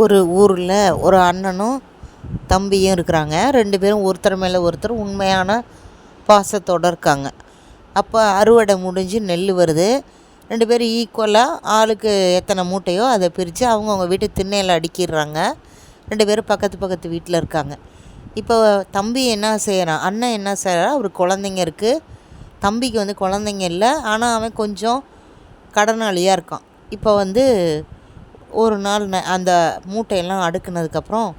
ஒரு ஊரில் ஒரு அண்ணனும் தம்பியும் இருக்கிறாங்க. ரெண்டு பேரும் ஒருத்தர் மேலே ஒருத்தர் உண்மையான பாசத்தோடு இருக்காங்க. அப்போ அறுவடை முடிஞ்சு நெல் வருது. ரெண்டு பேரும் ஈக்குவலாக ஆளுக்கு எத்தனை மூட்டையோ அதை பிரித்து அவங்கவுங்க வீட்டு திண்ணையில் அடுக்கிடுறாங்க. ரெண்டு பேரும் பக்கத்து பக்கத்து வீட்டில் இருக்காங்க. இப்போ தம்பி என்ன செய்கிறான் அண்ணன் என்ன செய்கிறான் அவர் குழந்தைங்க இருக்குது தம்பிக்கு வந்து குழந்தைங்க இல்லை. ஆனால் அவன் கொஞ்சம் கடனாளியாக இருக்கான். இப்போ வந்து ஒரு நாள் ந அந்த மூட்டையெல்லாம் அடுக்குனதுக்கப்புறம்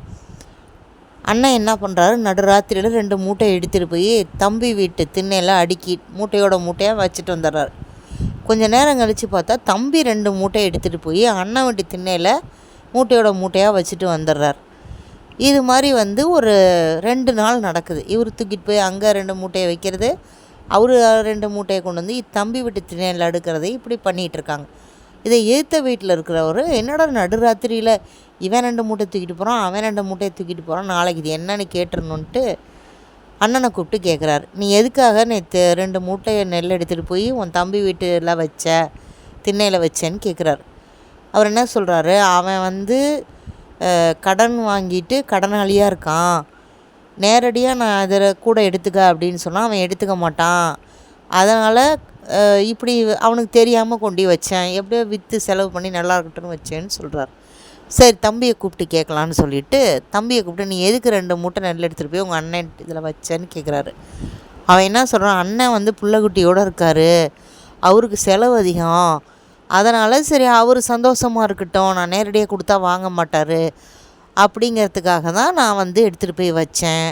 அண்ணன் என்ன பண்ணுறாரு நடுராத்திரியில் ரெண்டு மூட்டையை எடுத்துகிட்டு போய் தம்பி வீட்டு திண்ணையெல்லாம் அடுக்கி மூட்டையோட மூட்டையாக வச்சுட்டு வந்துடுறாரு. கொஞ்சம் நேரம் கழித்து பார்த்தா தம்பி ரெண்டு மூட்டையை எடுத்துகிட்டு போய் அண்ணன் வீட்டு திண்ணையில் மூட்டையோட மூட்டையாக வச்சுட்டு வந்துடுறார். இது மாதிரி வந்து ஒரு ரெண்டு நாள் நடக்குது. இவர் தூக்கிட்டு போய் அங்கே ரெண்டு மூட்டையை வைக்கிறது அவர் ரெண்டு மூட்டையை கொண்டு வந்து தம்பி வீட்டு திண்ணையில் அடுக்கிறது இப்படி பண்ணிகிட்ருக்காங்க இதை எதிர்த்த வீட்டில் இருக்கிறவர் என்னடா நடுராத்திரியில் இவன் ரெண்டு மூட்டை தூக்கிட்டு போகிறான் அவன் ரெண்டு மூட்டையை தூக்கிட்டு போகிறான் நாளைக்கு இது என்னன்னு கேட்டுருணுன்ட்டு அண்ணனை கூப்பிட்டு கேட்குறாரு நீ எதுக்காக நேற்று ரெண்டு மூட்டையை நெல் எடுத்துகிட்டு போய் உன் தம்பி வீட்டில் வச்ச திண்ணையில் வச்சேன்னு கேட்குறாரு அவர் என்ன சொல்கிறாரு அவன் வந்து கடன் வாங்கிட்டு கடனாளியாக இருக்கான். நேரடியாக நான் இதில் கூட எடுத்துக்க அப்படின்னு சொன்னால் அவன் எடுத்துக்க மாட்டான். அதனால் இப்படி அவனுக்கு தெரியாமல் கொண்டு வச்சேன். எப்படியோ விற்று செலவு பண்ணி நல்லா இருக்கட்டும்னு வச்சேன்னு சொல்கிறார் சரி தம்பியை கூப்பிட்டு கேட்கலான்னு சொல்லிவிட்டு தம்பியை கூப்பிட்டு நீ எதுக்கு ரெண்டு மூட்டை நெல் எடுத்துகிட்டு போய் உங்கள் அண்ணன் இதில் வச்சேன்னு கேட்குறாரு அவன் என்ன சொல்கிறான் அண்ணன் வந்து பிள்ளைக்குட்டியோடு இருக்கார். அவருக்கு செலவு அதிகம். அதனால் சரி அவர் சந்தோஷமாக இருக்கட்டும். நான் நேரடியாக கொடுத்தா வாங்க மாட்டார். அப்படிங்கிறதுக்காக தான் நான் வந்து எடுத்துகிட்டு போய் வச்சேன்.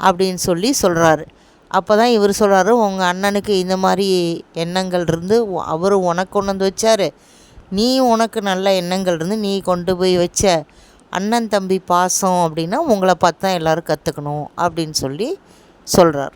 அப்படின்னு சொல்லி சொல்கிறாரு அப்போ தான் இவர் சொல்கிறாரு உங்கள் அண்ணனுக்கு இந்த மாதிரி எண்ணங்கள் இருந்து அவர் உனக்கு கொண்டு வந்து வச்சார். நீ உனக்கு நல்ல எண்ணங்கள் இருந்து நீ கொண்டு போய் வச்ச அண்ணன் தம்பி பாசம் அப்படின்னா உங்களை பார்த்து தான் எல்லோரும் கற்றுக்கணும் அப்படின்னு சொல்லி சொல்கிறார்